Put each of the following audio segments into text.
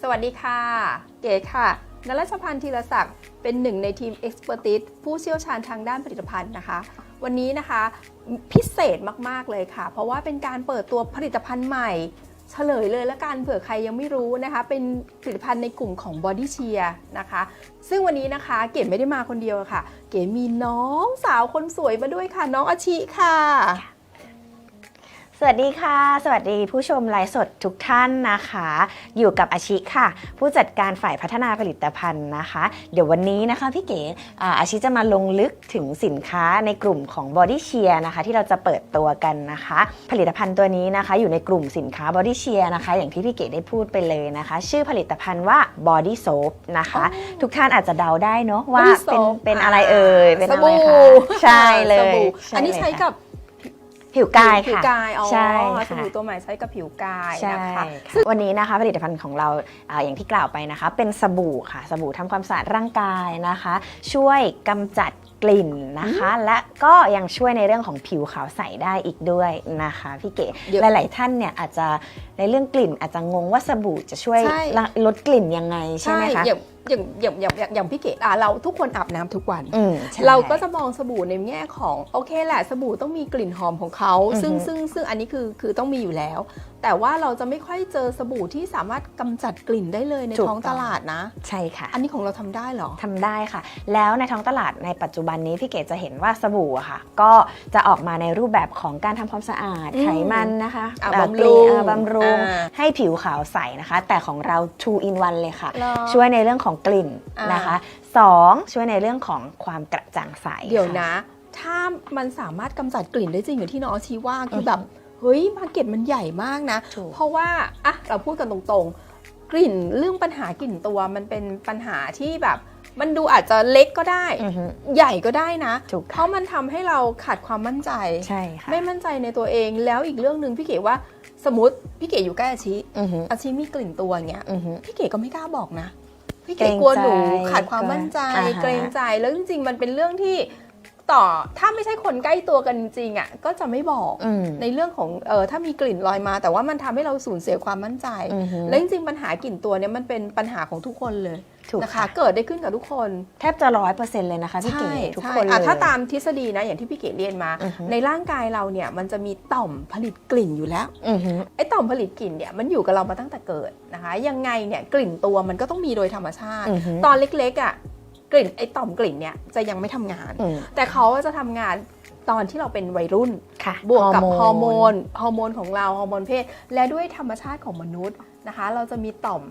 สวัสดีค่ะ เก๋ค่ะนรัชพันธ์ธีรศักดิ์เป็นหนึ่งในทีม Expertise ผู้เชี่ยวชาญทางด้านผลิตภัณฑ์นะคะ วันนี้นะคะพิเศษมากๆเลยค่ะ เพราะว่าเป็นการเปิดตัวผลิตภัณฑ์ใหม่ เฉลยเลยละกันเผื่อใครยังไม่รู้นะคะ เป็นผลิตภัณฑ์ในกลุ่มของ Body Cheer นะคะ ซึ่งวันนี้นะคะเก๋ไม่ได้มาคนเดียวค่ะ เก๋มีน้องสาวคนสวยมาด้วยค่ะ น้องอาชิค่ะ สวัสดีค่ะ สวัสดีผู้ชมไลฟ์สดทุกท่านนะคะ อยู่กับอาชิค่ะ ผู้จัดการฝ่ายพัฒนาผลิตภัณฑ์นะคะ เดี๋ยววันนี้นะคะพี่เก๋อ่าอาชิจะมาลงลึกถึงสินค้าในกลุ่มของ Body Cheer นะคะ ที่เราจะเปิดตัวกันนะคะ ผลิตภัณฑ์ตัวนี้นะคะ อยู่ในกลุ่มสินค้า Body Cheer นะคะ อย่างที่พี่เก๋ได้พูดไปเลยนะคะ ชื่อผลิตภัณฑ์ว่า Body Soap นะคะ ทุกท่านอาจจะเดาได้เนาะว่า Body เป็น Soap เป็นอะไรเอ่ยเป็นสอะไรบู่คะใช่เลสยบู่ช่อันนี้ใช้เลยค่ะกับ ผิวกายผิวค่ะ กายอ๋อใช่สค่ะบู่ตัวใหม่ใช้กับผิวกายใช่นะคะค่ะวันนี้นะคะผลิตภัณฑ์ของเราอาอย่างที่กล่าวไปนะคะ เป็นสบู่ค่ะสบู่ทำความสะอาดร่างกายนะคะ ช่วยกำจัดกลิ่นนะคะ และก็ยังช่วยในเรื่องของผิวขาวใสได้อีกด้วยนะคะพี่เก๋เดี๋ยวหลาย ๆ ท่านเนี่ยอาจจะในเรื่องกลิ่นอาจจะงงว่าสบู่จะช่วยใช่ลดกลิ่นยังไงใช่ไหมคะ อย่างอย่างอย่างอย่างอย่างอย่างพี่เกดอะเราทุกคนอาบน้ำทุกวัน อืมใช่ เราก็จะมองสบู่ในแง่ของโอเคแหละสบู่ต้องมีกลิ่นหอมของเขาอือฮึซึ่งซึ่งซึ่งอันนี้คือคือต้องมีอยู่แล้ว แต่ว่าเราจะไม่ค่อยเจอสบู่ที่สามารถกำจัดกลิ่นได้เลยในท้องตลาดนะ ใช่ค่ะ อันนี้ของเราทำได้เหรอทำได้ค่ะ แล้วในท้องตลาดในปัจจุบันนี้พี่เกดจะเห็นว่าสบู่อะค่ะ ก็จะออกมาในรูปแบบของการทำความสะอาดอืมไขมันนะคะอะเอ่อบำรุงเอ่อบำรุงอ่าให้ผิวขาวใสนะคะ แต่ของเรา two in one เลยค่ะเหรอช่วยในเรื่องของกลิ่นอ่านนะคะสองช่วยในเรื่องของความกระจ่างใสเดี๋ยวค่นะ ถ้ามันสามารถกำจัดกลิ่นได้จริงอย่างที่น้องชี้ว่าคืออฮึแบบ เฮ้ยมาร์เก็ตมันใหญ่มากนะถูกเพราะว่าอะเราพูดกันตรงๆ กลิ่นเรื่องปัญหากลิ่นตัวมันเป็นปัญหาที่แบบ มันดูอาจจะเล็กก็ได้อือฮึใหญ่ก็ได้นะถูกเพราะมันทำให้เราขาดความมั่นใจใช่ค่ะไม่มั่นใจในตัวเองแล้วอีกเรื่องหนึ่งพี่เก๋ว่าสมมติพี่เก๋อยู่ใกล้อาชิอือฮึอาชิมีกลิ่นตัวเงี้ยอือฮึพี่เก๋ก็ไม่กล้าบอกนะ พี่เกรเก๋งกลัวหนูใจขาดความมั่นใจอ่าฮะเกรงใจแล้วจริงๆมันเป็นเรื่องที่ ต่อถ้าไม่ใช่คนใกล้ตัวกันจริงๆอะก็จะไม่บอกอืมในเรื่องของเออถ้ามีกลิ่นลอยมา แต่ว่ามันทำให้เราสูญเสียความมั่นใจอือฮึแล้วจริงๆปัญหากลิ่นตัวเนี่ยมันเป็นปัญหาของทุกคนเลยถูกนะคะค่ะเกิดได้ขึ้นกับทุกคนแทบจะร้อยเปอร์เซ็นต์เลยนะคะพี่เก๋ใช่ทุกใช่คนเลอะยถ้าตามทฤษฎีนะอย่างที่พี่เก๋เรียนมาอือฮึในร่างกายเราเนี่ยมันจะมีต่อมผลิตกลิ่นอยู่แล้วอือฮึไอ้ต่อมผลิตกลิ่นเนี่ยมันอยู่กับเรามาตั้งแต่เกิดนะคะ ยังไงเนี่ยกลิ่นตัวมันก็ต้องมีโดยธรรมชาติอือฮึตอนเล็กๆอะ กลิ่นไอ้ต่อมกลิ่นเนี่ยจะยังไม่ทำงานอืมแต่เขาจะทำงานตอนที่เราเป็นวัยรุ่นค่ะบวกกับฮอร์โมนฮอร์โมนของเราฮอร์โมนเพศ และด้วยธรรมชาติของมนุษย์นะคะ เราจะมีต่อม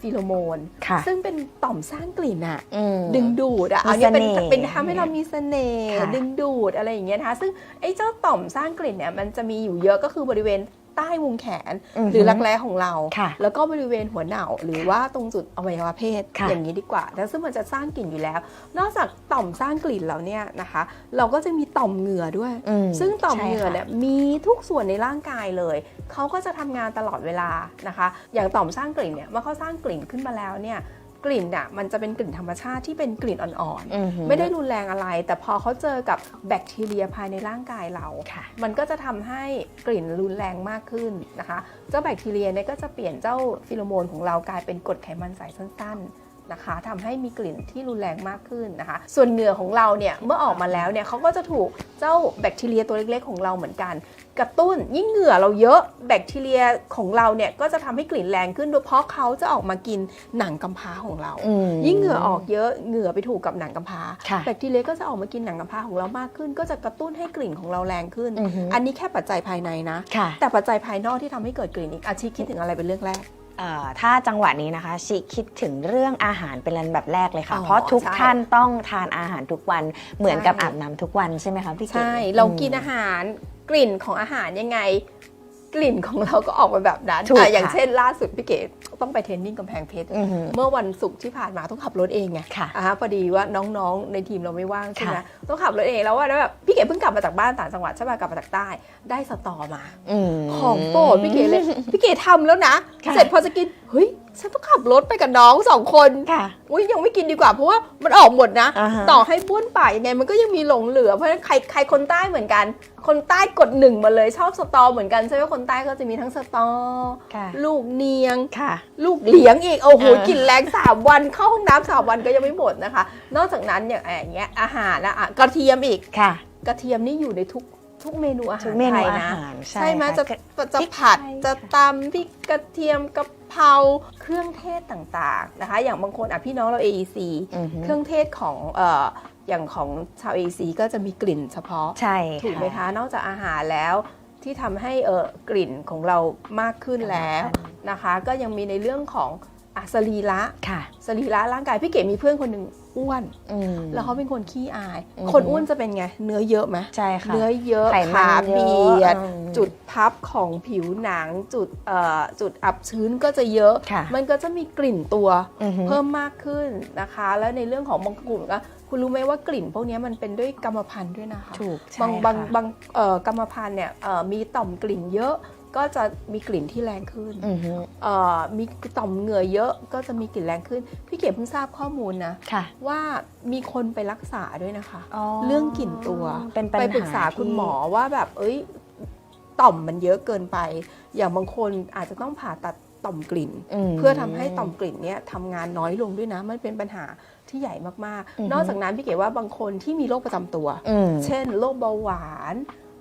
ฟิโลโมนค่ะซึ่งเป็นต่อมสร้างกลิ่นอะอืมดึงดูดอะมีอันนี้เป็นเสน่ห์เป็นทำให้เรามีเสน่ห์ค่ะดึงดูดอะไรอย่างเงี้ยนะคะซึ่งไอ้เจ้าต่อมสร้างกลิ่นเนี่ยมันจะมีอยู่เยอะก็คือบริเวณ ใต้วงแขนฮึหรือรักแร้ของเราค่ะแล้วก็บริเวณหัวเหน่าหรือว่าตรงจุดอวัยวะเพศค่ะอย่างนี้ดีกว่าแล้วซึ่งมันจะสร้างกลิ่นอยู่แล้ว นอกจากต่อมสร้างกลิ่นแล้วเนี่ยนะคะ เราก็จะมีต่อมเหงื่อด้วยอืมซึ่งต่อมใช่เหงื่อค่ะเนี่ยมีทุกส่วนในร่างกายเลยเขาก็จะทำงานตลอดเวลานะคะ อย่างต่อมสร้างกลิ่นเนี่ยเมื่อเขาสร้างกลิ่นขึ้นมาแล้วเนี่ย กลิ่นน่ะมันจะเป็นกลิ่นธรรมชาติที่เป็นกลิ่นอ่อนอือฮึๆไม่ได้รุนแรงอะไร แต่พอเขาเจอกับแบคทีเรียภายในร่างกายเราค่ะมันก็จะทำให้กลิ่นรุนแรงมากขึ้นนะคะ เจ้าแบคทีเรียเนี่ยก็จะเปลี่ยนเจ้าฟิโลโมนของเรากลายเป็นกรดไขมันสายสั้นๆ นะคะทำให้มีกลิ่นที่รุนแรงมากขึ้นนะคะ ส่วนเหงื่อของเราเนี่ยเมื่อออกมาแล้วเนี่ยเขาก็จะถูกเจ้าแบคทีเรียตัวเล็กๆของเราเหมือนกัน กระตุ้นยิ่งเหงื่อเราเยอะแบคทีเรียของเราเนี่ยก็จะทำให้กลิ่นแรงขึ้นโดยเพราะเขาจะออกมากินหนังกำพร้าของเราอืมยิ่งเหงื่อออกเยอะเหงื่อไปถูกกับหนังกำพร้าค่ะแบคทีเรียก็จะออกมากินหนังกำพร้าของเรามากขึ้น ก็จะกระตุ้นให้กลิ่นของเราแรงขึ้นอือฮึอันนี้แค่ปัจจัยภายในนะค่ะแต่ปัจจัยภายนอกที่ทำให้เกิดกลิ่นอีกอาชีคิดถึงอะไรเป็นเรื่องแรกเอ่อ ถ้าจังหวะนี้นะคะชิคิดถึงเรื่องอาหารเป็นลำดับแรกเลยค่ะ อ๋อเพราะทุกใช่ ท่านต้องทานอาหารทุกวันเหมือนกับใช่อาบน้ำทุกวันใช่ไหมคะพี่เก๋ ใช่ เรากินมอาหารกลิ่นของอาหารยังไง กลิ่นของเราก็ออกมาแบบนั้นถูกอะอย่างค่ะเช่นล่าสุดพี่เกดต้องไปเทรนนิ่งกำแพงเพชร อือหือเมื่อวันศุกร์ที่ผ่านมาต้องขับรถเองไงค่ะอ่าฮะพอดีว่าน้องๆ ในทีมเราไม่ว่างใช่ไหมค่ะ ต้องขับรถเองแล้วว่าแล้วแบบพี่เก๋เพิ่งกลับมาจากบ้านต่างจังหวัดใช่ไหมกลับมาจากใต้ ได้สตอมาอืมของโปรดพี่เก๋เลย พี่เก๋ทำแล้วนะ ค่ะเสร็จพอจะกินเฮ้ยฉันต้องขับรถไปกับน้องสองคนค่ะอุ้ยยังไม่กินดีกว่าเพราะว่ามันออกหมดนะ อ่าฮะ ต่อให้บ้วนปากยังไงมันก็ยังมีหลงเหลือ เพราะฉะนั้นใครใครคนใต้เหมือนกัน คนใต้กดหนึ่งมาเลยชอบสตอเหมือนกันใช่ไหมคนใต้ก็จะมีทั้งสตอ ค่ะ ลูกเนียง ค่ะ ลูกเลี้ยงอีก โอ้โหอ่ากลิ่นแรงสามวันเข้าห้องน้ำสามวันก็ยังไม่หมดนะคะ นอกจากนั้นอย่างอย่างเงี้ยอาหารนะอะกระเทียมอีก ค่ะ กระเทียมนี่อยู่ในทุก ทุกเมนูอาหาทุรกเมนูไทยอานะ หารใช่ใช่ไหมค่ะจะจะพริกผัดไทยจะค่ะตำพริกกระเทียมกะเพราเครื่องเทศต่างๆนะคะ อย่างบางคนอะพี่น้องเรา AEC อือหือเครื่องเทศของเอ่ออย่างของชาว AEC ก็จะมีกลิ่นเฉพาะ ใช่ถูกไหมคะ นอกจากอาหารแล้วที่ทำให้เออกลิ่นของเรามากขึ้นแล้วนะคะ ก็ยังมีในเรื่องของ อะสรีระค่ะสรีระร่างกายพี่เก๋มีเพื่อนคนหนึ่งอ้วนอืมแล้วเขาเป็นคนขี้อายอือหือคนอ้วนจะเป็นไง เนื้อเยอะไหมใช่ค่ะเนื้อเยอะไขมันขาเยอะเบียดอืมจุดพับของผิวหนัง จุดเอ่อจุดอับชื้นก็จะเยอะค่ะมันก็จะมีกลิ่นตัวอือหือเพิ่มมากขึ้นนะคะ แล้วในเรื่องของบางกลุ่มก็คุณรู้ไหมว่ากลิ่นพวกนี้มันเป็นด้วยกรรมพันธุ์ด้วยนะคะถูกใช่บางบางค่ะบางเอ่อกรรมพันธุ์เนี่ยเอ่อมีต่อมกลิ่นเยอะ ก็จะมีกลิ่นที่แรงขึ้นอือหือเอ่อมีต่อมเหงื่อเยอะก็จะมีกลิ่นแรงขึ้น พี่เก๋เพิ่งทราบข้อมูลนะค่ะว่ามีคนไปรักษาด้วยนะคะอ๋อเรื่องกลิ่นตัวเป็นปัญไปหาปรึกษาคุณหมอว่าแบบเอ้ยต่อมมันเยอะเกินไป อย่างบางคนอาจจะต้องผ่าตัดต่อมกลิ่นมเพื่อทำให้ต่อมกลิ่นเนี้ยทำงานน้อยลงด้วยนะ มันเป็นปัญหาที่ใหญ่มากอือฮึๆนอกจากนั้นพี่เก๋ว่าบางคนที่มีโรคประจำตัวอืมเช่นโรคเบาหวาน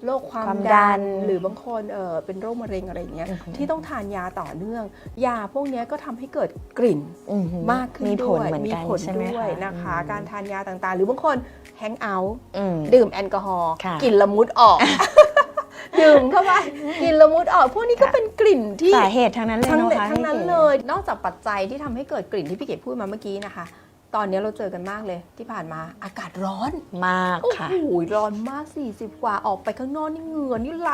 โรคความความดัดัน น หรือบางคนเออเป็นโรคมะเร็งอะไรอย่างเงี้ยอือฮึที่ต้องทานยาต่อเนื่อง ยาพวกเนี้ยก็ทำให้เกิดกลิ่น อือหือมากขึ้นมีผด้ลวยเหมือนมีกันผลใช่ไหมด้วยคะนะคะ อืมการทานยาต่างๆ หรือบางคนแฮงเอาท์อืม ดื่มแอลกอฮอล์ค่ะกลิ่นละมุดออก ดื่มเข้าไปกลิ่นละมุดออก พวกนี้ก็เป็นกลิ่นที่สาเหตุทั้งนั้นเลยทั้งเนาะเลยคะทั้งนั้นพี่ก๋ เลย นอกจากปัจจัยที่ทำให้เกิดกลิ่นที่พี่เก๋พูดมาเมื่อกี้นะคะ ตอนนี้เราเจอกันมากเลย ที่ผ่านมาอากาศร้อนมากโอ้ค่ะโหร้อนมาก 40 กว่าออกไปข้างนอกนี่เหงื่อนี่ไหล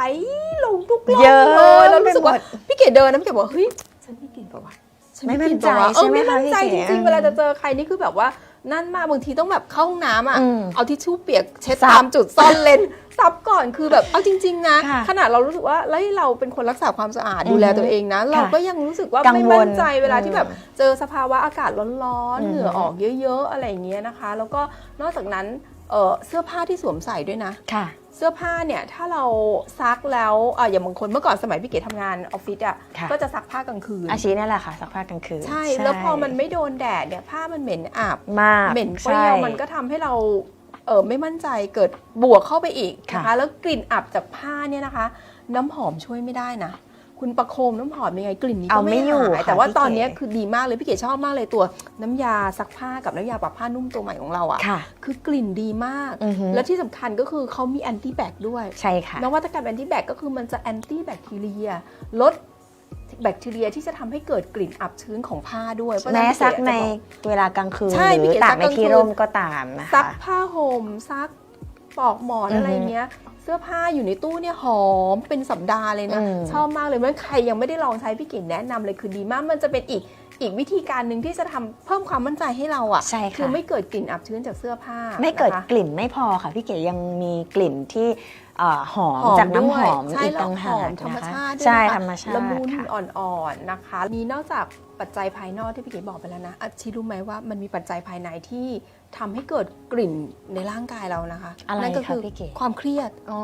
ลงทุกรอบเยอะเลยแล้วรู้สึกว่าไปหมดพี่เก๋เดินนะพี่เก๋บอกเฮ้ยฉันไม่กลิ่นปะวะฉัไม่มั่นกลิ่ปะวะใจใช่ไหมเออไม่มั่นใจคะพี่จเก๋ริงๆเวลาจะเจอใครนี่คือแบบว่า นั่นมากบางทีต้องแบบเข้าห้องน้ำอะ อืมเอาทิชชู่เปียกเช็ดซับตามจุดซ่อนเลน ซับก่อนคือแบบเอาจริง ๆ นะ ค่ะขนาดเรารู้สึกว่าเฮ้ยเราเป็นคนรักษาความสะอาดดูแลอือฮึตัวเองนะ เราก็ยังรู้สึกว่ากังไม่วลมั่นใจเวลาที่อืมแบบเจอสภาวะอากาศร้อนอือฮึๆเหงื่อออกเยอะ ๆ อะไรอย่างเงี้ยนะคะ แล้วก็นอกจากนั้นเอ่อเสื้อผ้าที่สวมใส่ด้วยนะ ค่ะ เสื้อผ้าเนี่ยถ้าเราซักแล้วอะอย่างบางคนเมื่อก่อนสมัยพี่เก๋ทำงานออฟฟิศอะค่ะ ก็จะซักผ้ากลางคืน อาชีพนั่นแหละค่ะซักผ้ากลางคืนใช่แล้วพอมันไม่โดนแดดเนี่ยผ้ามันเหม็นอับ มากเหม็นเปรี้ยวใช่ มันก็ทำให้เราเออไม่มั่นใจเกิดบวกเข้าไปอีกนะค่ะคะแล้วกลิ่นอับจากผ้าเนี่ยนะคะ น้ำหอมช่วยไม่ได้นะ คุณประโคมน้ำหอมยังไงกลิ่นนี้เอาก็ไม่ไม่อยู่หายค่ะแต่ว่าพี่ตอนเนี้ยเก๋ คือดีมากเลยพี่เก๋ชอบมากเลยตัวน้ำยาซักผ้ากับน้ำยาปรับผ้านุ่มตัวใหม่ของเราอะค่ะ คือกลิ่นดีมาก อือฮึ และที่สำคัญก็คือเขามีแอนตี้แบคด้วย ใช่ค่ะ นวัตกรรมแอนตี้แบคก็คือมันจะแอนตี้แบคทีเรีย ลดแบคทีเรียที่จะทำให้เกิดกลิ่นอับชื้นของผ้าด้วยเพราะฉะแม้นั้นซักพี่ในเก๋จะบอก เวลากลางคืนใช่หพี่รือเก๋ตากซักในกลางที่คืน ร่มก็ตามนะคะซักผ้าห่มซักปลอกหมอนอือฮึ อะไรเงี้ยเสื้อผ้าอยู่ในตู้เนี่ยหอมเป็นสัปดาห์เลยนะอืมชอบมากเลยมันใครยังไม่ได้ลองใช้พี่เก๋แนะนำเลยคือดีมากมันจะเป็นอีกอีกวิธีการหนึ่งที่จะทำเพิ่มความมั่นใจให้เราอะใช่คืค่ะอไม่เกิดกลิ่นอับชื้นจากเสื้อผ้า ไม่เกิดนะคะกลิ่นไม่พอค่ะพี่เก๋ยังมีกลิ่นที่เอ่อหอมหอมจากน้ำหอมด้วยใช่อีกแล้วต่างหหาอกมธรรมนะคะชาติด้วยใช่นะคะธรรมชาติละมุนค่ะอ่อนๆนะคะ มีนอกจาก ปัจจัยภายนอกที่พี่เก๋บอกไปแล้วนะอาชีรู้ไหมว่ามันมีปัจจัยภายในที่ทำให้เกิดกลิ่นในร่างกายเรานะคะอะไรนั่นก็คะคือพี่เก๋ความเครียดอ๋อ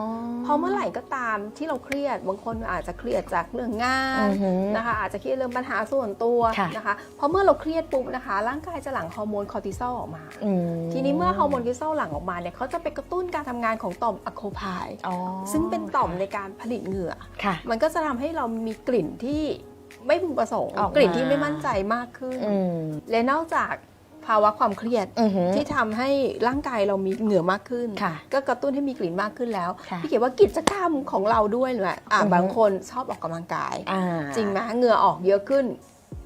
พอเมื่อไหร่ก็ตามที่เราเครียด บางคนอาจจะเครียดจากเรื่องงานอือหือนะคะ อาจจะเครียดเรื่องปัญหาส่วนตัวค่ะนะคะพอเมื่อเราเครียดปุ๊บนะคะ ร่างกายจะหลั่งฮอร์โมนคอร์ติซอลออกมาอืมทีนี้เมื่อฮอร์โมนคอร์ติซอลหลั่งออกมาเนี่ยเขาจะไปกระตุ้นการทำงานของต่อมอะโคพายอ๋อซึ่งเป็นต่อมในการผลิตเหงื่อค่ะมันก็จะทำให้เรามีกลิ่นที่ ไม่พึงประสงค์ออกมากกลิ่นที่ไม่มั่นใจมากขึ้น อืม และนอกจากภาวะความเครียดอือหือ ที่ทำให้ร่างกายเรามีเหงื่อมากขึ้น ค่ะก็กระตุ้นให้มีกลิ่นมากขึ้นแล้ว ค่ะพี่เขียนว่ากิจกรรมของเราด้วยเลยอะอือฮึบางคนชอบออกกำลังกาย อ่า จริงไหมเหงื่อออกเยอะขึ้น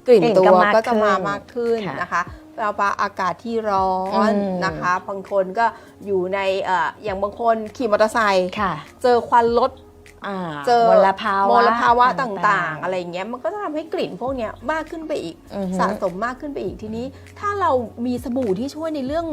กลิ่นกลิ่นตัวก็มากก็จะมาขึ้นมากขึ้นค่ะนะคะเราปาอากาศที่ร้อนอืม นะคะบางคนก็อยู่ในเอ่ออย่างบางคนขี่มอเตอร์ไซค์ค่ะ เจอควันรถ อ่าเจอมลภาวะมลภาวะต่างๆ อะไรอย่างเงี้ยมันก็จะทำให้กลิ่นพวกเนี้ยมากขึ้นไปอีกอือฮึ สะสมมากขึ้นไปอีกทีนี้ ถ้าเรามีสบู่ที่ช่วยในเรื่อง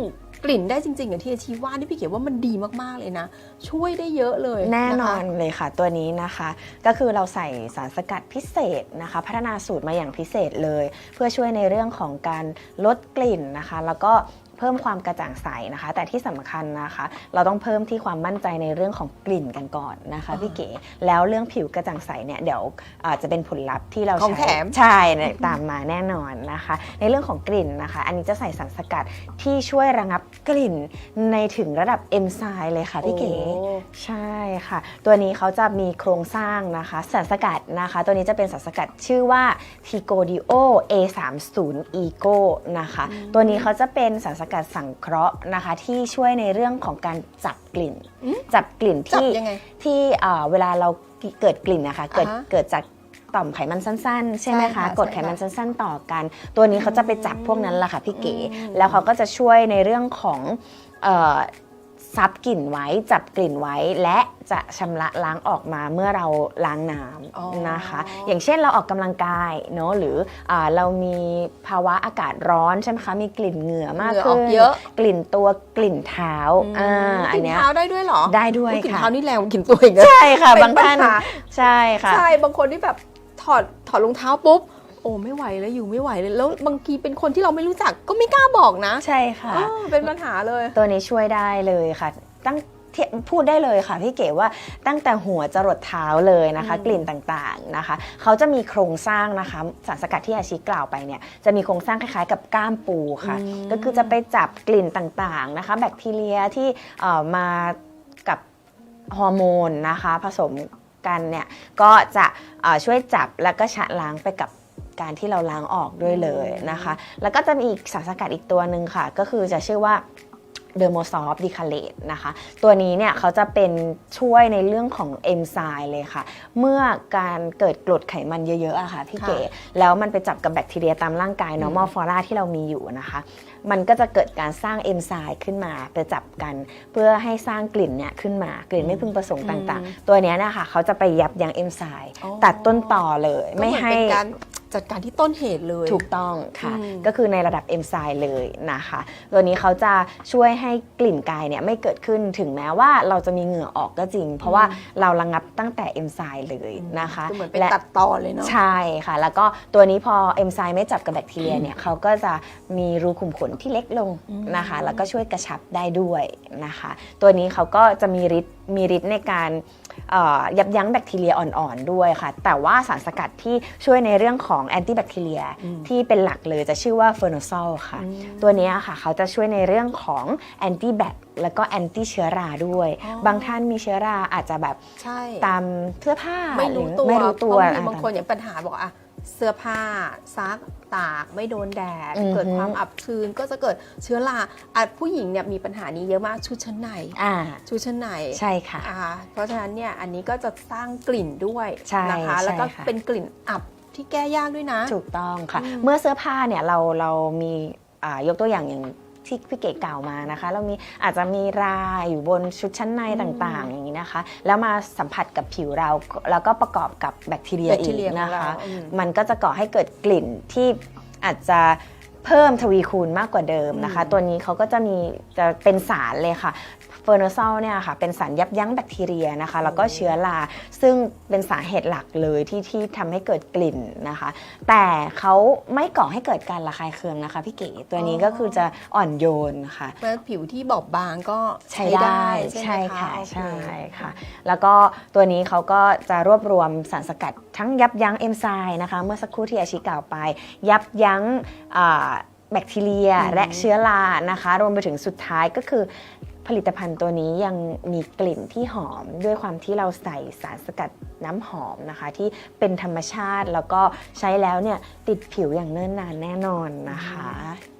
กลิ่นได้จริงๆอย่างที่อาชีว่านี่พี่เก๋ว่ามันดีมากๆเลยนะ ช่วยได้เยอะเลยแน่นอคะ นเลยค่ะตัวนี้นะคะ ก็คือเราใส่สารสกัดพิเศษนะคะ พัฒนาสูตรมาอย่างพิเศษเลย เพื่อช่วยในเรื่องของการลดกลิ่นนะคะ แล้วก็ เพิ่มความกระจ่างใสนะคะ แต่ที่สำคัญนะคะ เราต้องเพิ่มที่ความมั่นใจในเรื่องของกลิ่นกันก่อนนะคะอ่าพี่เก๋แล้วเรื่องผิวกระจ่างใสเนี่ยเดี๋ยวอาจจะเป็นผลลัพธ์ที่เราของใช้แถมใช่เนี่ยตามมาแน่นอนนะคะ ในเรื่องของกลิ่นนะคะ อันนี้จะใส่สารสกัดที่ช่วยระงับกลิ่นในถึงระดับเอนไซม์เลยค่ะพี่เก๋โอ้ใช่ค่ะ ตัวนี้เขาจะมีโครงสร้างนะคะสารสกัดนะคะ ตัวนี้จะเป็นสารสกัดชื่อว่า t i g o d i o A30 Eco นะคะ ตัวนี้เขาจะเป็นสารสกัดสังเคราะห์นะคะที่ช่วยในเรื่องของการจับกลิ่นอืมจับกลิ่นจับที่ยังไง ที่เอ่อเวลาเราเกิดกลิ่นนะคะเกิดอ่าฮะเกิดจากต่อมไขมันสั้นๆ ใช่ไหมใช่คะค่ะกดใช่ไขมันค่ะสั้น ๆ ต่อกัน ตัวนี้เขาจะไปจับพวกนั้นแหละค่ะพี่เก๋อืม แล้วเขาก็จะช่วยในเรื่องของเอ่อ ซับกลิ่นไว้จับกลิ่นไว้ และจะชำระล้างออกมาเมื่อเราล้างน้อ๋อำนะคะ อย่างเช่นเราออกกำลังกายเนาะหรืออาเรามีภาวะอากาศร้อนใช่ไหมคะมีกลิ่นเหงื่อมากเหงื่ออขึ้อนกเยอะกลิ่นตัวกลิ่นเท้าอ่าอักนลิ่นเนี้ยเท้าได้ด้วยเหรอได้ด้วยอุ๊กลิ่นค่ะเท้านี่แรงกว่ากลิ่นตัวอีกนะใช่ค่ะเป็นบางท่านปัญหาใช่ค่ะใช่บางคนที่แบบถอดถอดรองเท้าปุ๊บโอ้ไม่ไหวแล้วอยู่ไม่ไหวเลยแล้วบางทีเป็นคนที่เราไม่รู้จักก็ไม่กล้าบอกนะใช่ค่ะเออเป็นปัญหาเลย ตัวนี้ช่วยได้เลยค่ะ ตั้งเทียพูดได้เลยค่ะพี่เก๋ว่าตั้งแต่หัวจรดเท้าเลยนะคะอืมกลิ่นต่างๆนะคะ เขาจะมีโครงสร้างนะคะสารสกัดที่อาชีกล่าวไปเนี่ยจะมีโครงสร้างคล้ายๆ กับก้ามปูค่ะ ก็คือจะไปจับกลิ่นต่างๆนะคะ แบคทีเรียที่เอ่อมากับฮอร์โมนนะคะ ผสมกันเนี่ยก็จะเอ่อช่วยจับแล้วก็ชะล้างไปกับ การที่เราล้างออกด้วยเลยนะคะ แล้วก็จะมีอีกสารสกัดอีกตัวหนึ่งค่ะ ก็คือจะชื่อว่าเดอร์โมซอฟดิคาเลตนะคะ ตัวนี้เนี่ยเขาจะเป็นช่วยในเรื่องของเอนไซม์เลยค่ะ เมื่อการเกิดกรดไขมันเยอะๆอะค่ะพี่ค่ะเก๋แล้วมันไปจับกับแบคทีเรียตามร่างกาย normal flora ที่เรามีอยู่นะคะ มันก็จะเกิดการสร้างเอนไซม์ขึ้นมาไปจับกัน เพื่อให้สร้างกลิ่นเนี่ยขึ้นมากลิ่นไม่พึงประสงค์ต่างๆ ตัวเนี้ยนะคะเขาจะไปยับยั้งเอนไซม์อ๋อตัดต้นต่อเลยก็ไม่เอนให้เป็นการ จัดการที่ต้นเหตุเลย ถูกต้องค่ะอืมก็คือในระดับเอนไซม์เลยนะคะ ตัวนี้เขาจะช่วยให้กลิ่นกายเนี่ยไม่เกิดขึ้นถึงแม้ว่าเราจะมีเหงื่อออกก็จริง เพราะว่าเราระงับตั้งแต่เอนไซม์เลยนะคะคือเหมือนเป็นและตัดต่อเลยเนาะใช่ค่ะ แล้วก็ตัวนี้พอเอนไซม์ไม่จับกับแบคทีเรียเนี่ยเขาก็จะมีรูขุมขนที่เล็กลงอืมนะคะ แล้วก็ช่วยกระชับได้ด้วยนะคะ ตัวนี้เขาก็จะมีฤทธิ์มีฤทธิ์ในการเอ่อ ยับยั้งแบคทีเรียอ่อนๆด้วยค่ะ แต่ว่าสารสกัดที่ช่วยในเรื่องของแอนตี้แบคทีเรียอืมที่เป็นหลักเลยจะชื่อว่าเฟอร์โนซอลค่ะอืมตัวเนี้ยค่ะเขาจะช่วยในเรื่องของแอนตี้แบคแล้วก็แอนตี้เชื้อราด้วยอ๋อบางท่านมีเชื้อราอาจจะแบบใช่ตามเสื้อผ้าไม่รู้หอตัวไม่รู้ตัวบางทีอะบางคนอย่างปัญหาบอกอะ เสื้อผ้าซักตากไม่โดนแดด อือฮึ เกิดความอับชื้นก็จะเกิดเชื้อราอะผู้หญิงเนี่ยมีปัญหานี้เยอะมากชุดชั้นในอ่า ชุดชั้นในใช่ค่ะ อ่าเพราะฉะนั้นเนี่ยอันนี้ก็จะสร้างกลิ่นด้วยใช่นะคะใช่แล้วก็ค่ะ เป็นกลิ่นอับที่แก้ยากด้วยนะ ถูกต้องค่ะ อืมเมื่อเสื้อผ้าเนี่ยเราเรามีอ่ายกตัวอย่างอย่าง ที่พี่เก๋กล่าวมานะคะ เรามีอาจจะมีราอยู่บนชุดชั้นในต่างๆ อย่างนี้นะคะ แล้วมาสัมผัสกับผิวเรา แล้วก็ประกอบกับแบคทีเรียแบคอีทีกเรียของนะเราคะอืม มันก็จะก่อให้เกิดกลิ่นที่อาจจะเพิ่มทวีคูณมากกว่าเดิมนะคะอืมตัวนี้เขาก็จะมีจะเป็นสารเลยค่ะเฟอร์โนซอลเนี่ยค่ะเป็นสารยับยั้งแบคทีเรียนะคะแล้วก็เชื้อราซึ่งเป็นสาเหตุหลักเลยที่ที่ทำให้เกิดกลิ่นนะคะ แต่เขาไม่ก่อให้เกิดการระคายเคืองนะคะพี่เก๋ตัวนี้ก็คือจะอ่อนโยนค่ะเพราะฉะนั้นผิวที่บอบบางก็ใช้ได้ใช่ใช่ไหมค่ะโอเใช่ค่ะ แล้วก็ตัวนี้เขาก็จะรวบรวมสารสกัดทั้งยับยั้งเอนไซม์นะคะเมื่อสักครู่ที่อาชิกล่าวไป ยับยั้งอ่าแบคทีเรียอืมและเชื้อรานะคะ รวมไปถึงสุดท้ายก็คือ ผลิตภัณฑ์ตัวนี้ยังมีกลิ่นที่หอมด้วยความที่เราใส่สารสกัดน้ำหอมนะคะ ที่เป็นธรรมชาติแล้วก็ใช้แล้วเนี่ยติดผิวอย่างเนิ่นนานแน่นอนนะคะ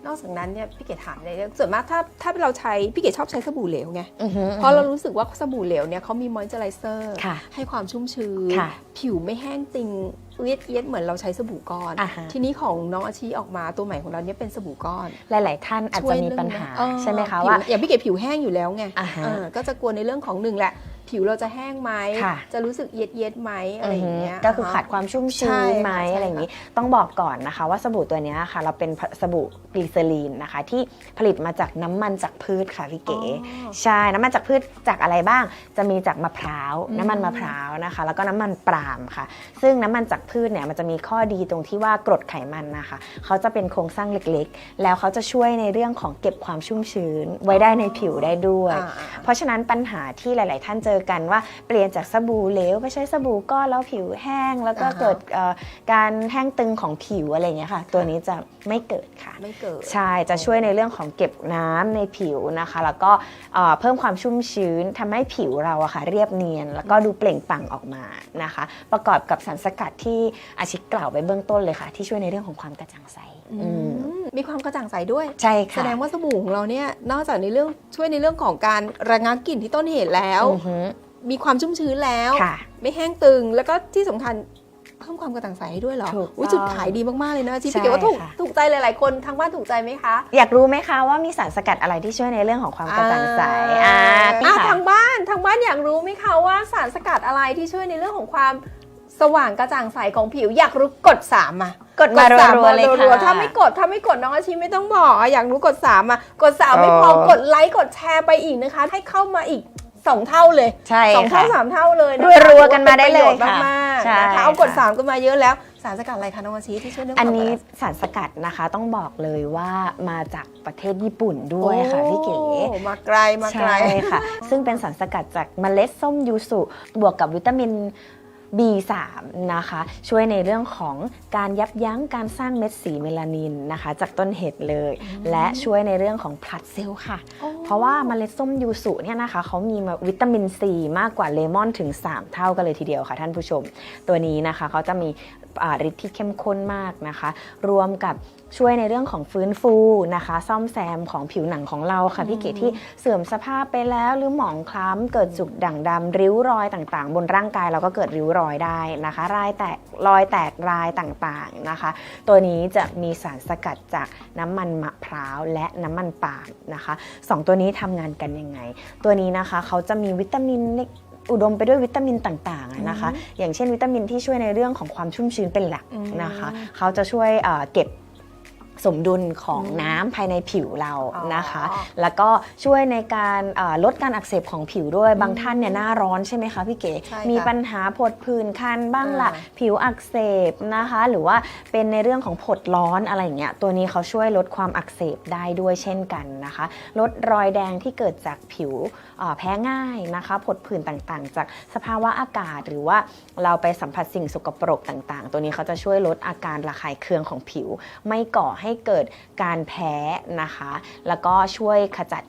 นอกจากนั้นเนี่ยพี่เก๋ถามในเรื่องส่วนมากถ้าถ้าเราใช้พี่เก๋ชอบใช้สบู่เหลวไงอือฮึเพราะเรารู้สึกว่าสบู่เหลวเนี่ยเขามีมอยเจอไรเซอร์ค่ะให้ความชุ่มชื้นค่ะผิวไม่แห้งติง เอียดเอียดเหมือนเราใช้สบู่ก้อน อ่าฮะ ทีนี้ของน้องอาชีออกมาตัวใหม่ของเราเนี่ยเป็นสบู่ก้อน หลาย ๆ ท่านอาจจะมีปัญหา ช่วยเรื่องใช่ไหมคะผิว่า อย่างพี่เก๋ผิวแห้งอยู่แล้วไงอ่าฮะ เออก็จะกลัวในเรื่องของหนึ่งแหละ ผิวเราจะแห้งไหมค่ะ จะรู้สึกเย็ดเย็ดๆไหมอะไรอย่างเงี้ย ก็คือขาดความชุ่มใช่ชื้นค่ะไหมใช่อะไรอย่างนี้ ต้องบอกก่อนนะคะ ว่าสบู่ตัวเนี้ยค่ะ เราเป็นสบู่กลีเซอรีนนะคะ ที่ผลิตมาจากน้ำมันจากพืชค่ะพี่เก๋ อ๋อ ใช่ น้ำมันจากพืชจากอะไรบ้าง จะมีจากมะพร้าว อืม น้ำมันมะพร้าวนะคะ แล้วก็น้ำมันปาล์มค่ะ ซึ่งน้ำมันจากพืชเนี่ยมันจะมีข้อดีตรงที่ว่ากรดไขมันนะคะ เขาจะเป็นโครงสร้างเล็กๆ แล้วเขาจะช่วยในเรื่องของเก็บความชุ่มชื้น ไว้ได้ในผิวได้ด้วย อ่าๆเพราะฉะนั้นปัญหาที่หลาย ๆ ท่านเจอกันว่าเปลี่ยนจากสบู่เหลวไปใช้สบู่ก้อนแล้วผิวแห้ง แล้วก็อ่าฮะ เกิดเอ่อการแห้งตึงของผิวอะไรอย่างเงี้ยค่ะ ตัวนี้จะไม่เกิดค่ะ ไม่เกิด ใช่ จะช่วยในเรื่องของเก็บน้ำในผิวนะคะ แล้วก็เอ่อเพิ่มความชุ่มชื้นทำให้ผิวเราอะค่ะเรียบเนียน แล้วก็ดูเปล่งปลั่งออกมานะคะ ประกอบกับสารสกัดที่อาชิกกล่าวไปเบื้องต้นเลยค่ะ ที่ช่วยในเรื่องของความกระจ่างใสอืมอืมมีความกระจ่างใสด้วย ใช่แสค่ะดงว่าสบู่ของเราเนี่ยนอกจากในเรื่องช่วยในเรื่องของการระงับกลิ่นที่ต้นเหตุแล้ว อือฮึ มีความชุ่มชื้นแล้ว ค่ะ ไม่แห้งตึง แล้วก็ที่สำคัญเพิ่มความกระจ่างใสให้ด้วยเหรอถูกอุ๊ยต้องจุดขายดีมาก ๆ เลยนะที่ใช่พี่เก๋ว่าถูกค่ะ ถูกใจหลาย ๆ คนทางบ้านถูกใจไหมคะอยากรู้ไหมคะว่ามีสารสกัดอะไรที่ช่วยในเรื่องของความกระจ่างใสอ่าอ่าอ่าค่ะ ทางบ้านทางบ้านอยากรู้ไหมคะว่าสารสกัดอะไรที่ช่วยในเรื่องของความสว่างกระจ่างใสของผิว อยากรู้กดสามมากดมาสามรัวๆเลยรัค่ะวๆถ้าไม่กดถ้าไม่กดน้องอาชีไม่ต้องบอกอะอยากรู้กดสามมากดสามไม่พอเออ กดไลค์กดแชร์ไปอีกนะคะ ให้เข้ามาอีก สองเท่าเลยใช่สองเท่าค่ะสามเท่าเลยนะคะรัวๆกันมาได้เลยถือว่าป็นประโชน์ค่ะมากๆใช่นะคะเอากดค่ะ สามกันมาเยอะแล้ว สารสกัดอะไรคะน้องอาชีที่ช่วยเรื่องอันความนี้กระจ่างสารสกัดนะคะต้องบอกเลยว่ามาจากประเทศญี่ปุ่นด้วยค่ะพี่เก๋ โอ้มาไกลมาไกล ใช่ค่ะ ซึ่งเป็นสารสกัดจากเมล็ดส้มยูสุบวกกับวิตามิน B3 นะคะ ช่วยในเรื่องของการยับยั้งการสร้างเม็ดสีเมลานินนะคะ จากต้นเหตุเลย และช่วยในเรื่องของผลัดเซลล์ค่ะโอ้เพราะว่าเมล็ดส้มยูสุเนี่ยนะคะเขามีมาวิตามินซีมากกว่าเลมอนถึง 3 เท่ากันเลยทีเดียวค่ะท่านผู้ชม ตัวนี้นะคะเขาจะมีอ่าฤทธิ์ที่เข้มข้นมากนะคะ รวมกับ ช่วยในเรื่องของฟื้นฟูนะคะ ซ่อมแซมของผิวหนังของเราค่ะพี่เกดที่เสื่อมสภาพไปแล้วหรือหมองคล้ำเกิดจุดด่างดำริ้วรอยต่างๆ บนร่างกายเราก็เกิดริ้วรอยได้นะคะ รายแตกรอยแตกรายต่างๆนะคะ ตัวนี้จะมีสารสกัดจากน้ำมันมะพร้าวและน้ำมันปาล์มนะคะสองตัวนี้ทำงานกันยังไง ตัวนี้นะคะเขาจะมีวิตามินในอุดมไปด้วยวิตามินต่างๆอะนะคะ อย่างเช่นวิตามินที่ช่วยในเรื่องของความชุ่มชื้นเป็นหลักอืมนะคะ เขาจะช่วยเอ่อเก็บ สมดุลของอืมน้ำภายในผิวเราอ๋อนะคะ แล้วก็ช่วยในการเอ่อลดการอักเสบของผิวด้วยบางท่านเนี่ยหน้าร้อนใช่ไหมคะพี่เก๋ใช่ค่ะมีปัญหาผดผื่นคันบ้างละอ่าผิวอักเสบนะคะ หรือว่าเป็นในเรื่องของผดร้อนอะไรอย่างเงี้ยตัวนี้เขาช่วยลดความอักเสบได้ด้วยเช่นกันนะคะ ลดรอยแดงที่เกิดจากผิวเอ่อแพ้ง่ายนะคะผดผื่นต่างๆ จากสภาวะอากาศหรือว่าเราไปสัมผัสสิ่งสกปรกต่างๆ ตัวนี้เขาจะช่วยลดอาการระคายเคืองของผิว ไม่ก่อให้เกิดการแพ้นะคะ แล้วก็ช่วยขจัด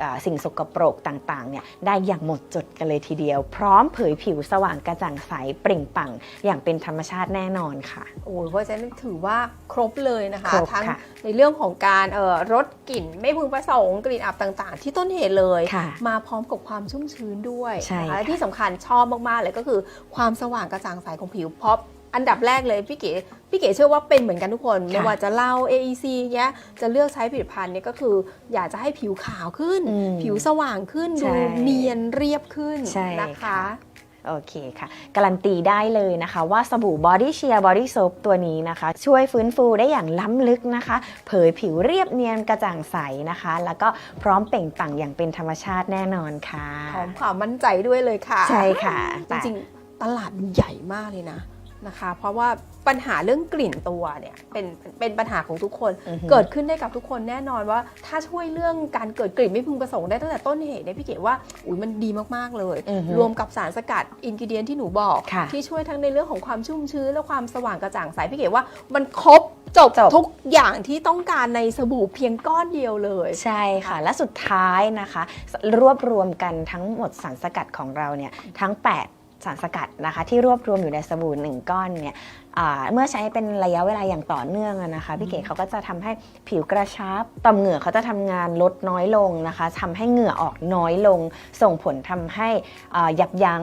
เอ่อสิ่งสกปรกต่างๆเนี่ยได้อย่างหมดจดกันเลยทีเดียว พร้อมเผยผิวสว่างกระจ่างใสเปล่งปลั่งอย่างเป็นธรรมชาติแน่นอนค่ะ โอ้ยเพราะฉะนั้นถือว่าครบเลยนะคะครบทั้งค่ะในเรื่องของการเอ่อลดกลิ่นไม่พึงประสงค์กลิ่นอับต่างๆ ที่ต้นเหตุเลยค่ะมาพร้อมกับความชุ่มชื้นด้วยใช่นะคะค่ะและที่สำคัญชอบมากๆเลยก็คือความสว่างกระจ่างใสของผิวเพราะ อันดับแรกเลยพี่เก๋พี่เก๋เชื่อว่าเป็นเหมือนกันทุกคน ไม่ว่าจะเล่า AEC เนี้ยจะเลือกใช้ผลิตภัณฑ์เนี่ยก็คือ อยากจะให้ผิวขาวขึ้นอืมผิวสว่างขึ้นใช่ดูเนียนเรียบขึ้นใช่นะคะค่ะโอเคค่ะ การันตีได้เลยนะคะ ว่าสบู่ Body Sheer Body Soap ตัวนี้นะคะ ช่วยฟื้นฟูได้อย่างล้ำลึกนะคะ เผยผิวเรียบเนียนกระจ่างใสนะคะ แล้วก็พร้อมเปล่งปลั่งอย่างเป็นธรรมชาติแน่นอนค่ะพร้อมความมั่นใจด้วยเลยค่ะ ใช่ค่ะ จริงๆ ตลาดมันใหญ่มากเลยนะ นะคะ เพราะว่าปัญหาเรื่องกลิ่นตัวเนี่ยเป็นเป็นปัญหาของทุกคนอือฮึเกิดขึ้นได้กับทุกคนแน่นอนว่า ถ้าช่วยเรื่องการเกิดกลิ่นไม่พึงประสงค์ได้ตั้งแต่ต้นเหตุเนี่ยพี่เก๋ว่าอุ้ยมันดีมากๆเลยอือฮึรวมกับสารสกัดอินกิเดียนที่หนูบอกค่ะที่ช่วยทั้งในเรื่องของความชุ่มชื้นและความสว่างกระจ่างใสพี่เก๋ว่ามันครบจบจบทุกอย่างที่ต้องการในสบู่เพียงก้อนเดียวเลย ใช่ค่ะ และสุดท้ายนะคะ รวบรวมกันทั้งหมดสารสกัดของเราเนี่ยทั้ง 8 สารสกัดนะคะ ที่รวบรวมอยู่ในสบู่หนึ่งก้อนเนี่ย เมื่อใช้เป็นระยะเวลาอย่างต่อเนื่องอะนะคะพี่เก๋เขาก็จะทำให้ผิวกระชับต่อมเหงื่อเขาจะทำงานลดน้อยลงนะคะทำให้เหงื่อออกน้อยลง ส่งผลทำให้อ่ายับยั้ง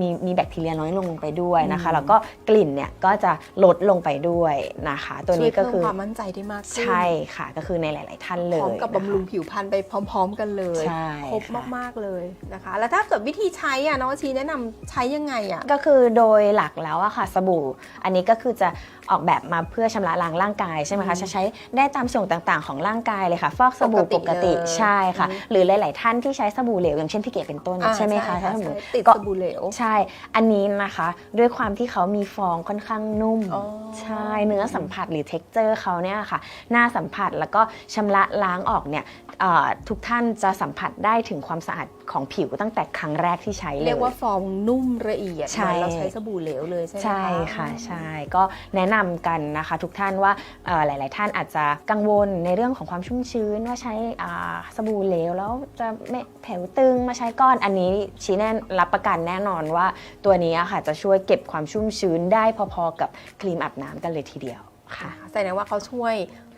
มีมีแบคทีเรียน้อยลงไปด้วยนะคะอืมแล้วก็กลิ่นเนี่ยก็จะลดลงไปด้วยนะคะ ตัวช่วยนี้ก็เพิ่มคือความมั่นใจได้มากขึ้นใช่ค่ะก็คือในหลาย ๆ ท่านเลยพร้อมกับนะคะบำรุงผิวพรรณไปพร้อม ๆ กันเลยใช่ครบค่ะมาก ๆ เลยนะคะ แล้วถ้าเกิดวิธีใช้อะน้องอาชีแนะนำใช้ยังไงอะก็คือโดยหลักแล้วอะค่ะสบู่อันนี้ก็คือจะ ออกแบบมาเพื่อชำระล้างร่างกายใช่ไหมอืคะมจะใช้ได้ตามส่วนต่างๆ ของร่างกายเลยค่ะ ฟอกสบู่ปปกกติติเลยใช่ค่ะอืมหรือหลาย ๆ ท่านที่ใช้สบู่เหลวอย่างเช่นพี่เก๋เป็นต้นอ่าใช่ไหมคะใช้สบู่ใช่ติดก็สบู่เหลวใช่ อันนี้นะคะ ด้วยความที่เขามีฟองค่อนข้างนุ่มอ๋อใช่เนื้อสัมผัสหรือ t e x t อร์เขาเนี่ยค่ะหน้าสัมผัสแล้วก็ชำระล้างออกเนี่ยเอ่อทุกท่านจะสัมผัสได้ถึงความสะอาดของผิวตั้งแต่ครั้งแรกที่ใช้เลย เรียกว่าฟองนุ่มละเอียดใช่เหมือนเราใช้สบู่เหลวเลยใช่ไหมใช่ค่ะใช่ก็แนะนำกันนะคะ ทุกท่านว่าเอ่อหลาย ๆ ท่านอาจจะกังวลในเรื่องของความชุ่มชื้นว่าใช้อ่าสบู่เหลวแล้วจะไม่แผวตึงมาใช้ก้อนอันนี้ชี้แน่รับประกันแน่นอนว่าตัวนี้อะค่ะจะช่วยเก็บความชุ่มชื้นได้พอ ๆ กับครีมอาบน้ำกันเลยทีเดียวค่ะแสดงว่าเขาช่วย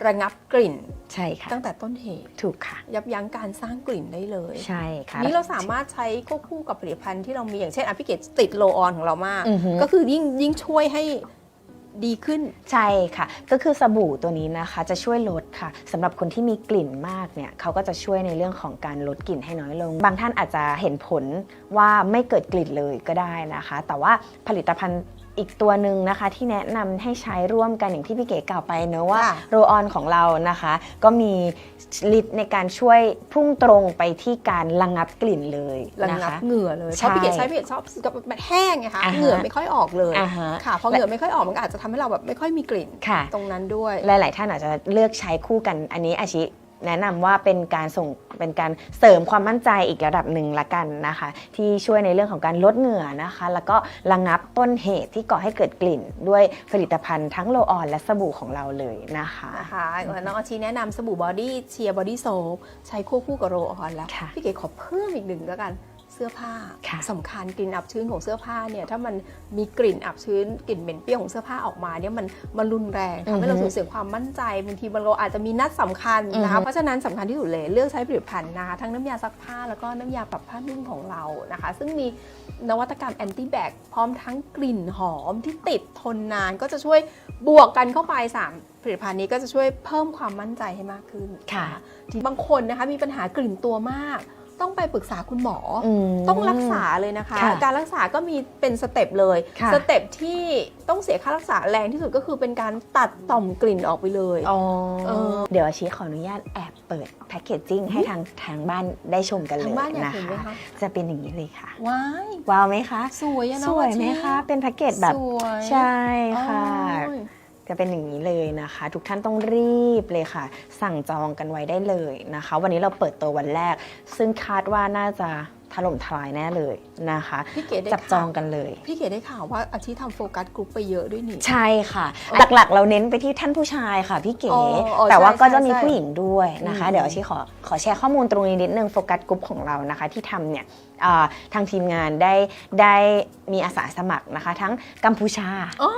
ระงับกลิ่นใช่ค่ะตั้งแต่ต้นเหตุถูกค่ะ ยับยั้งการสร้างกลิ่นได้เลยใช่ค่ะนี่เราสามารถใช้ควบคู่กับผลิตภัณฑ์ที่เรามีอย่างเช่นอภิเกตติดโลออนของเรามากอือฮึก็คือยิ่งยิ่งช่วยให้ ดีขึ้น ใช่ค่ะ ก็คือสบู่ตัวนี้นะคะ จะช่วยลดค่ะสำหรับคนที่มีกลิ่นมากเนี่ยเขาก็จะช่วยในเรื่องของการลดกลิ่นให้น้อยลง บางท่านอาจจะเห็นผลว่าไม่เกิดกลิ่นเลยก็ได้นะคะ แต่ว่าผลิตภัณฑ์ อีกตัวหนึ่งนะคะที่แนะนำให้ใช้ร่วมกันอย่างที่พี่เก๋กล่าวไปเนอะว่าค่ะโรออนของเรานะคะ ก็มีฤทธิ์ในการช่วยพุ่งตรงไปที่การระงับกลิ่นเลยระนะงับคะ เหงื่อเลยใช่เพราะพี่เกดใช้พี่เกดชอบกับแบบแห้งไงคะอ่าฮะ เหงื่อไม่ค่อยออกเลยอ่าฮะ ค่ะพอเหงื่อไม่ค่อยออกมันก็อาจจะทำให้เราแบบไม่ค่อยมีกลิ่นค่ะ ตรงนั้นด้วย หลาย ๆ ท่านอาจจะเลือกใช้คู่กันอันนี้อาชิ แนะนำว่าเป็นการส่งเป็นการเสริมความมั่นใจอีกระดับหนึ่งละกันนะคะ ที่ช่วยในเรื่องของการลดเหงื่อนะคะ แล้วก็ระงับต้นเหตุที่ก่อให้เกิดกลิ่น ด้วยผลิตภัณฑ์ทั้งโลออนและสบู่ของเราเลยนะคะนะคะน้องอาชีแนะนำสบู่บอดี้เชียร์บอดี้โซฟใช้ควบคู่กับโรลออนแล้วค่ะพี่เก๋ขอเพิ่มอีกหนึ่งแล้วกันเสื้อผ้าค่ะสำคัญกลิ่นอับชื้นของเสื้อผ้าเนี่ยถ้ามันมีกลิ่นอับชื้นกลิ่นเหม็นเปรี้ยวของเสื้อผ้าออกมาเนี่ยมันมันรุนแรงทำให้เราสูญเสียความมั่นใจบางทีมันเราอาจจะมีนัดสำคัญนะคะเพราะฉะนั้นสำคัญที่สุดเลยเลือกใช้ผลิตภัณฑ์นะคะทั้งน้ำยาซักผ้าแล้วก็น้ำยาปรับผ้านุ่มของเรานะคะ ซึ่งมีนวัตกรรมแอนตี้แบคพร้อมทั้งกลิ่นหอมที่ติดทนนานก็จะช่วยบวกกันเข้าไปสามผลิตภัณฑ์นี้ก็จะช่วยเพิ่มความมั่นใจให้มากขึ้นค่ะที่บางคนนะคะมีปัญหากลิ่นตัวมาก ต้องไปปรึกษาคุณหมออมต้องรักษาเลยนะคะค่ะการรักษาก็มีเป็นสเต็ปเลยค่ะสเต็ปที่ต้องเสียค่ารักษาแรงที่สุดก็คือเป็นการตัดต่อมกลิ่นออกไปเลยอ๋อเออเดี๋ยวอาชิขออนุญาตแอบเปิดแพคเกจจิ้งให้ทางทางบ้านได้ชมกันเลยทางบ้านอยากนะเห็นไหมคะคะจะเป็นอย่างนี้เลยค่ะ ว้ายว้าวไหมคะ สวยอะสเนาะวยไหมอาชีคะ เป็นแพ็กเกจแบบสวยใช่ค่ะโอ้ย จะเป็นอย่างนี้เลยนะคะ ทุกท่านต้องรีบเลยค่ะ สั่งจองกันไว้ได้เลยนะคะ วันนี้เราเปิดตัววันแรก ซึ่งคาดว่าน่าจะถล่มทลายแน่เลยนะคะพี่เก๋ได้จับจองกันเลย พี่เก๋ได้ข่าวว่าอาชีทำโฟกัสกลุ่มไปเยอะด้วยนี่ใช่ค่ะ หลักๆ เราเน้นไปที่ท่านผู้ชายค่ะพี่เก๋อ๋ออ๋อแต่ว่าใช่ก็จะมีใช่ผู้หญิงด้วยนะคะอืมเดี๋ยวอาชีขอขอแชร์ข้อมูลตรงนี้นิดนึงโฟกัสกลุ่มของเรานะคะ ที่ทำเนี่ยอ่า ทางทีมงานได้ได้มีอาสาสมัครนะคะ ทั้งกัมพูชาอ๋อ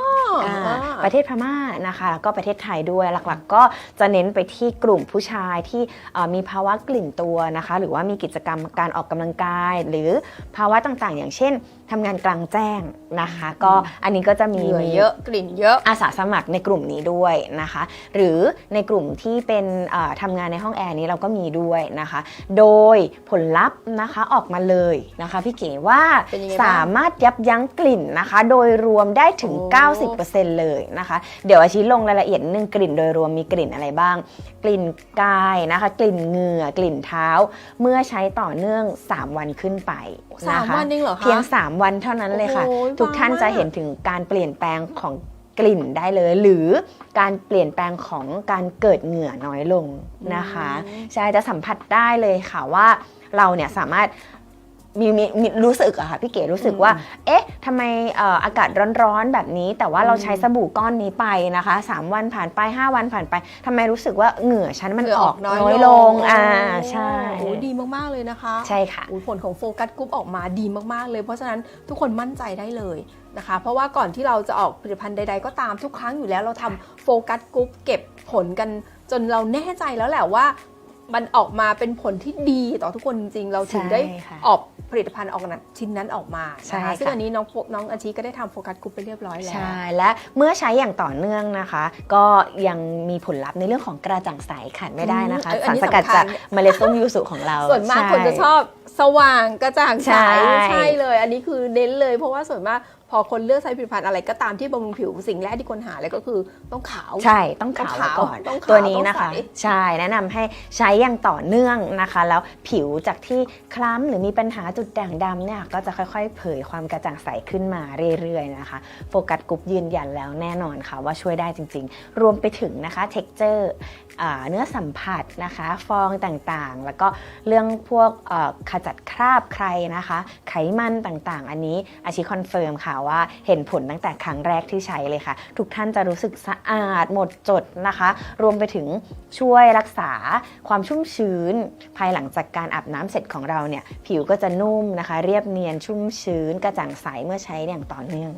อ่าอ่าประเทศพม่านะคะแล้วก็ประเทศไทยด้วยหลักๆ ก็จะเน้นไปที่กลุ่มผู้ชายที่เอ่อมีภาวะกลิ่นตัวนะคะ หรือว่ามีกิจกรรมการออกกำลังกาย หรือภาวะต่างๆ อย่างเช่นทำงานกลางแจ้งนะคะ ก็อันนี้ก็จะมีเหงื่อเยอะกลิ่นเยอะอาสาสมัครในกลุ่มนี้ด้วยนะคะ หรือในกลุ่มที่เป็นเอ่อทำงานในห้องแอร์นี้เราก็มีด้วยนะคะ โดยผลลัพธ์นะคะออกมาเลยนะคะพี่เก๋ว่าเป็นยังไงบ้างสามารถยับยั้งกลิ่นนะคะ โดยรวมได้ถึง โอ้ 90%เลยนะคะ เดี๋ยวอาชีลงรายละเอียดนิดนึงกลิ่นโดยรวมมีกลิ่นอะไรบ้าง กลิ่นกายนะคะ กลิ่นเหงื่อกลิ่นเท้า เมื่อใช้ต่อเนื่อง 3 วันขึ้นไปสามนะคะวันเองเหรอคะ เพียง 3 วันเท่านั้นเลยค่ะ โอ้โหทุกท่านว้าวจะเห็นถึงการเปลี่ยนแปลงของกลิ่นได้เลย หรือการเปลี่ยนแปลงของการเกิดเหงื่อน้อยลงนะคะ อืม ใช่จะสัมผัสได้เลยค่ะว่าเราเนี่ยสามารถ มีมีมีรู้สึกอะค่ะพี่เก๋รู้สึกว่า เอ๊ะทำไมเอ่ออากาศร้อนๆแบบนี้ แต่ว่าเราใช้สบู่ก้อนนี้ไปนะคะ 3 วันผ่านไป 5 วันผ่านไปทำไมรู้สึกว่าเหงื่อฉันมันเหงื่อออออกกน้อยน้อยลงอ่าใช่โอ้ดีมาก ๆ เลยนะคะใช่ค่ะ โอ้ผลของโฟกัสกรุ๊ปออกมาดีมาก ๆ เลย เพราะฉะนั้นทุกคนมั่นใจได้เลยนะคะ เพราะว่าก่อนที่เราจะออกผลิตภัณฑ์ใด ๆ ก็ตามทุกครั้งอยู่แล้วเราทำโฟกัสกรุ๊ปเก็บผลกันจนเราแน่ใจแล้วแหละว่า มันออกมาเป็นผลที่ดีต่อทุกคนจริงๆเราถึงได้ใช่ค่ะออกผลิตภัณฑ์ออกนั้นชิ้นนั้นออกมาใช่นะคะค่ะซึ่งอันนี้น้องโฟน้องอาชีก็ได้ทำโฟกัสกรุ๊ปไปเรียบร้อยแล้ว ใช่ และเมื่อใช้อย่างต่อเนื่องนะคะ ก็ยังมีผลลัพธ์ในเรื่องของกระจ่างใสขาดไม่ได้นะคะอืมอัสานรนี้สกัดสำคัญจากเมล็ดส้มยูสุของเรา ส่วนมากใคนจะชอบสว่างกระจ่างใสใช่ใช่เลย อันนี้คือเน้นเลยเพราะว่าส่วนมากพอคนเลือกใช้ผลิตภัณฑ์อะไรก็ตามที่บำรุงผิวสิ่งแรกที่คนหาเลยก็คือต้องขาว ใช่ต้องขาวต้องขาวก่อนต้องขาวตัวนี้นะคะต้องใสใช่แนะนำให้ใช้อย่างต่อเนื่องนะคะ แล้วผิวจากที่คล้ำหรือมีปัญหาจุดด่างดำเนี่ยก็จะค่อยๆ เผยความกระจ่างใสขึ้นมาเรื่อยๆนะคะโฟกัสกรุ๊ปยืนยันแล้วแน่นอนค่ะว่าช่วยได้จริงๆ รวมไปถึงนะคะ t e x t อร์ เนื้อสัมผัสนะคะ ฟองต่างๆ แล้วก็เรื่องพวกขจัดคราบใครนะคะ ไขมันต่างๆ อันนี้อาชีคอนเฟิร์มค่ะว่าเห็นผลตั้งแต่ครั้งแรกที่ใช้เลยค่ะ ทุกท่านจะรู้สึกสะอาดหมดจดนะคะ รวมไปถึงช่วยรักษาความชุ่มชื้น ภายหลังจากการอาบน้ำเสร็จของเราเนี่ย ผิวก็จะนุ่มนะคะ เรียบเนียนชุ่มชื้นกระจ่างใสเมื่อใช้อย่างต่อเนื่อง